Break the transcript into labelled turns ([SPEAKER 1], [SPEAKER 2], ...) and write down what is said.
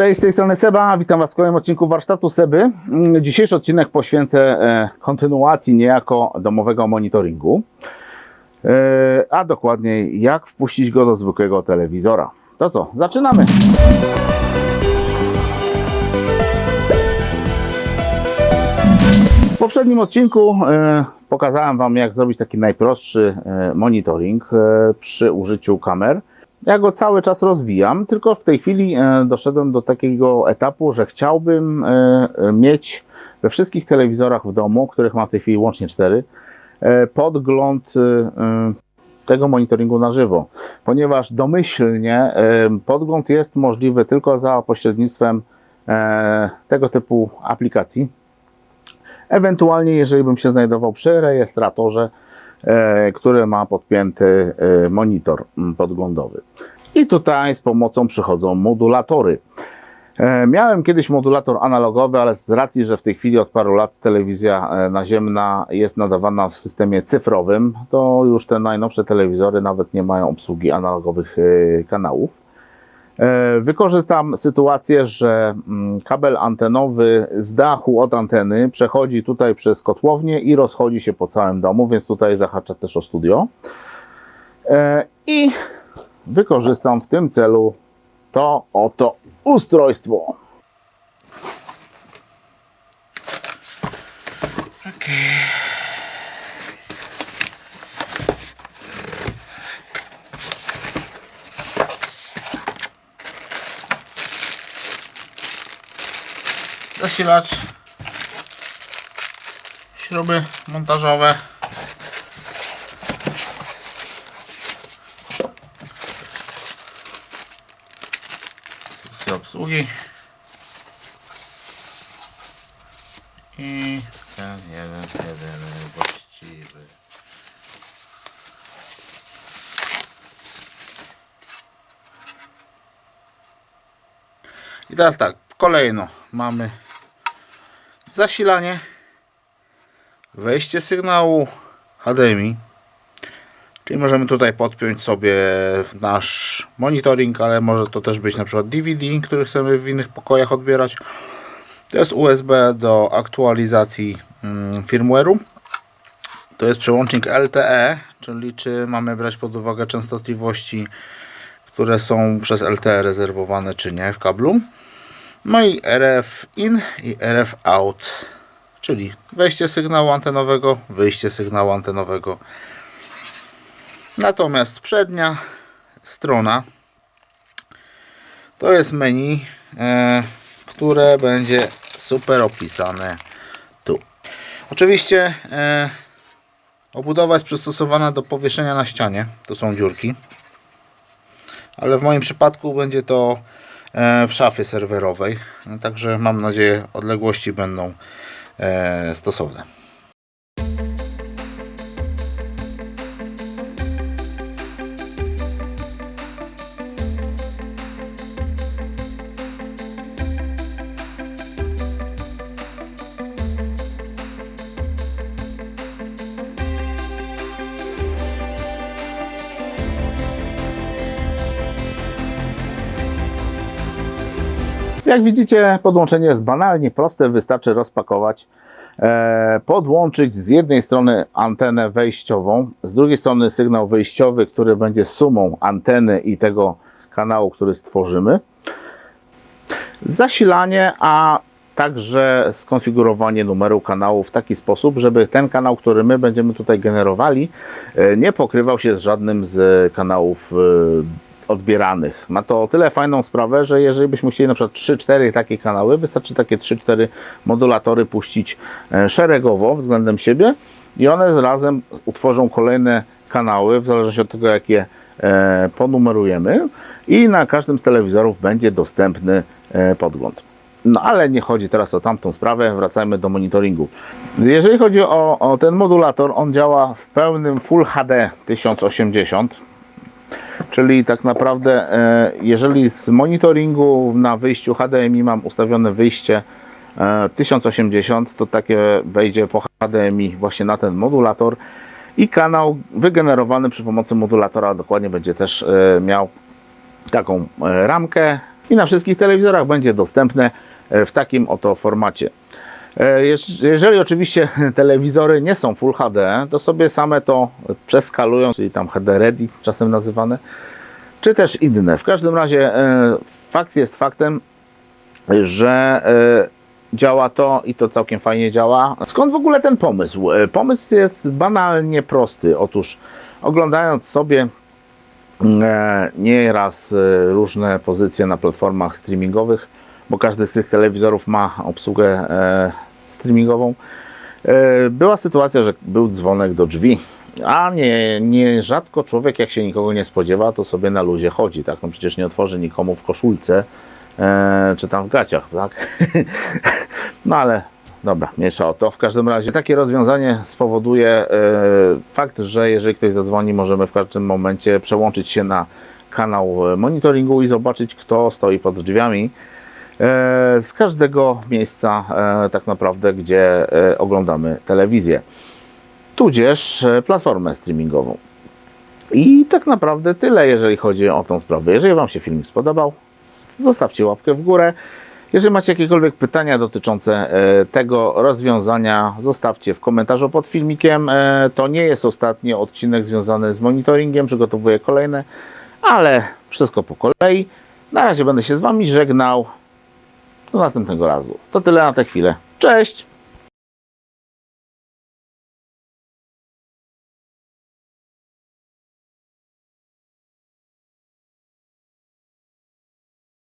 [SPEAKER 1] Cześć, z tej strony Seba, witam Was w kolejnym odcinku warsztatu Seby. Mm, Dzisiejszy odcinek poświęcę e, kontynuacji niejako domowego monitoringu, e, a dokładniej jak wpuścić go do zwykłego telewizora. To co, zaczynamy! W poprzednim odcinku e, pokazałem Wam, jak zrobić taki najprostszy monitoring przy użyciu kamer. Ja go cały czas rozwijam, tylko w tej chwili e, doszedłem do takiego etapu, że chciałbym e, mieć we wszystkich telewizorach w domu, których mam w tej chwili łącznie cztery, e, podgląd tego monitoringu na żywo, ponieważ domyślnie podgląd jest możliwy tylko za pośrednictwem tego typu aplikacji. Ewentualnie, jeżeli bym się znajdował przy rejestratorze, e, który ma podpięty e, monitor podglądowy. I tutaj z pomocą przychodzą modulatory. E, Miałem kiedyś modulator analogowy, ale z racji, że w tej chwili od paru lat telewizja naziemna jest nadawana w systemie cyfrowym, to już te najnowsze telewizory nawet nie mają obsługi analogowych kanałów. E, Wykorzystam sytuację, że mm, kabel antenowy z dachu od anteny przechodzi tutaj przez kotłownię i rozchodzi się po całym domu, więc tutaj zahacza też o studio. E, I wykorzystam w tym celu to oto ustrojstwo.
[SPEAKER 2] Zasilacz, śruby montażowe. Instrukcja obsługi. I ten jeden, jeden właściwy. I teraz tak, kolejno mamy zasilanie, wejście sygnału HDMI, czyli możemy tutaj podpiąć sobie nasz monitoring, ale może to też być na przykład DVD, który chcemy w innych pokojach odbierać. To jest USB do aktualizacji mm, firmware'u. To jest przełącznik LTE, czyli czy mamy brać pod uwagę częstotliwości, które są przez LTE rezerwowane, czy nie w kablu. No i RF in i RF out, czyli wejście sygnału antenowego, wyjście sygnału antenowego. Natomiast przednia strona to jest menu, e, które będzie super opisane tu. Oczywiście e, obudowa jest przystosowana do powieszenia na ścianie, to są dziurki, ale w moim przypadku będzie to w szafie serwerowej. No, Także mam nadzieję odległości będą e, stosowne.
[SPEAKER 1] Jak widzicie, podłączenie jest banalnie proste, wystarczy rozpakować, e, podłączyć z jednej strony antenę wejściową, z drugiej strony sygnał wyjściowy, który będzie sumą anteny i tego kanału, który stworzymy. Zasilanie, a także skonfigurowanie numeru kanału w taki sposób, żeby ten kanał, który my będziemy tutaj generowali, e, nie pokrywał się z żadnym z kanałów e, odbieranych. Ma to o tyle fajną sprawę, że jeżeli byśmy chcieli na przykład 3-4 takie kanały, wystarczy takie 3-4 modulatory puścić e, szeregowo względem siebie i one razem utworzą kolejne kanały, w zależności od tego, jak je e, ponumerujemy i na każdym z telewizorów będzie dostępny e, podgląd. No ale nie chodzi teraz o tamtą sprawę, wracajmy do monitoringu. Jeżeli chodzi o, o ten modulator, on działa w pełnym Full HD 1080, Czyli tak naprawdę, e, jeżeli z monitoringu na wyjściu HDMI mam ustawione wyjście e, 1080, to takie wejdzie po HDMI właśnie na ten modulator i kanał wygenerowany przy pomocy modulatora dokładnie będzie też e, miał taką e, ramkę i na wszystkich telewizorach będzie dostępne e, w takim oto formacie. E, jeż- Jeżeli oczywiście telewizory nie są Full HD, to sobie same to przeskalują, czyli tam HD Ready czasem nazywane, czy też inne. W każdym razie e, fakt jest faktem, że e, działa to i to całkiem fajnie działa. Skąd w ogóle ten pomysł? Pomysł jest banalnie prosty. Otóż oglądając sobie e, nieraz różne pozycje na platformach streamingowych, bo każdy z tych telewizorów ma obsługę e, streamingową, e, była sytuacja, że był dzwonek do drzwi. A nie, nie rzadko człowiek, jak się nikogo nie spodziewa, to sobie na luzie chodzi, tak? No przecież nie otworzy nikomu w koszulce, e, czy tam w gaciach, tak? no ale dobra, mniejsza o to. W każdym razie takie rozwiązanie spowoduje fakt, że jeżeli ktoś zadzwoni, możemy w każdym momencie przełączyć się na kanał monitoringu i zobaczyć, kto stoi pod drzwiami z każdego miejsca, e, tak naprawdę, gdzie e, oglądamy telewizję, tudzież e, platformę streamingową. I tak naprawdę tyle, jeżeli chodzi o tą sprawę. Jeżeli Wam się filmik spodobał, zostawcie łapkę w górę. Jeżeli macie jakiekolwiek pytania dotyczące e, tego rozwiązania, zostawcie w komentarzu pod filmikiem. E, To nie jest ostatni odcinek związany z monitoringiem, przygotowuję kolejne, ale wszystko po kolei. Na razie będę się z Wami żegnał. Do następnego razu. To tyle na tę chwilę. Cześć!